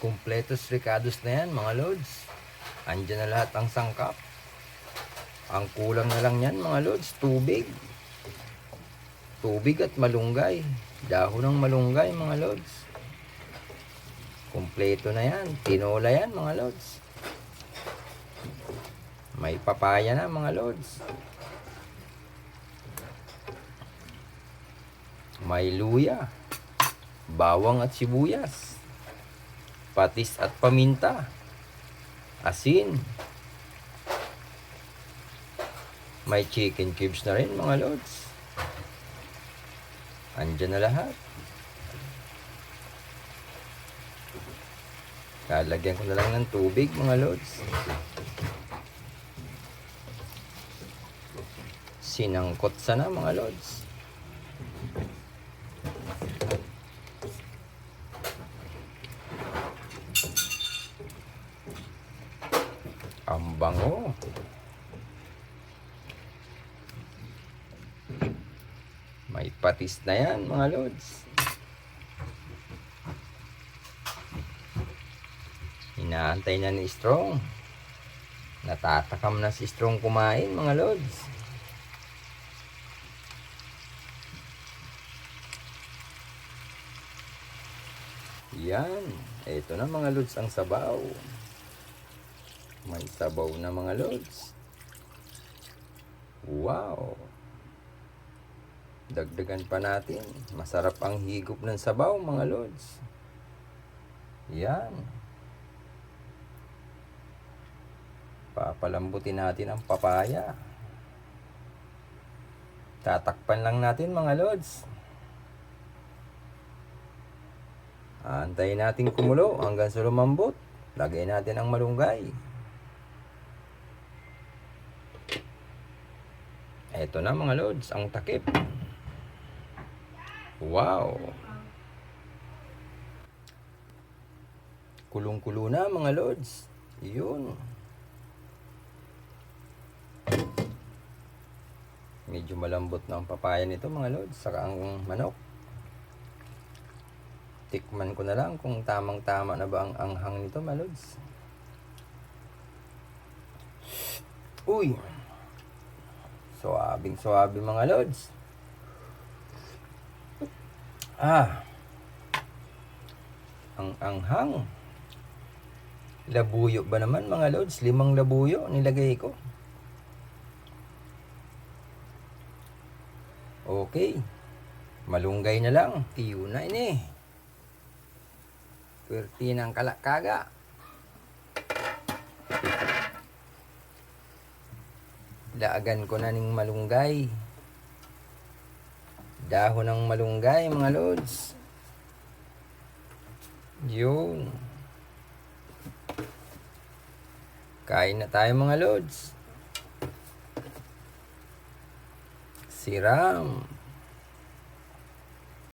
Kumpletos ricados na yan mga lods. Andyan na lahat ang sangkap. Ang kulang na lang yan mga lods, tubig. Tubig at malunggay. Dahon ng malunggay mga lods. Kumpleto na yan. Tinola yan mga lods. May papaya na mga lods. May luya. Bawang at sibuyas. Patis at paminta. Asin. May chicken cubes na rin mga lods. Andyan na lahat. Lalagyan ko na lang ng tubig mga lods. Sinangkot sana mga lods. Ang bango. May patis na yan mga lods. Inaantay na ni Strong. Natatakam na si Strong kumain mga lods. Yan. Ito na mga lods ang sabaw. May sabaw na mga lods. Wow. Dagdagan pa natin. Masarap ang higop ng sabaw mga lods. Yan. Papalambutin natin ang papaya. Tatakpan lang natin mga lods. Antayin natin kumulo hanggang sa lumambot. Lagay natin ang malunggay. Eto na mga lods, ang takip. Wow! Kulong-kulo na mga lods. Yun. Medyo malambot na ang papaya nito mga lods. Saka ang manok. Tikman ko na lang kung tamang-tama na ba ang anghang nito mga lods. Uy! Suabing suabe mga lods. Ah. Ang anghang. Labuyo ba naman mga lods? Limang labuyo nilagay ko. Okay. Malunggay na lang. Tiyo na ini. Pwerte ng kalakaga. Daagan ko na ning malunggay. Dahon ng malunggay, mga lods. Yun. Kain na tayo, mga lods. Siram.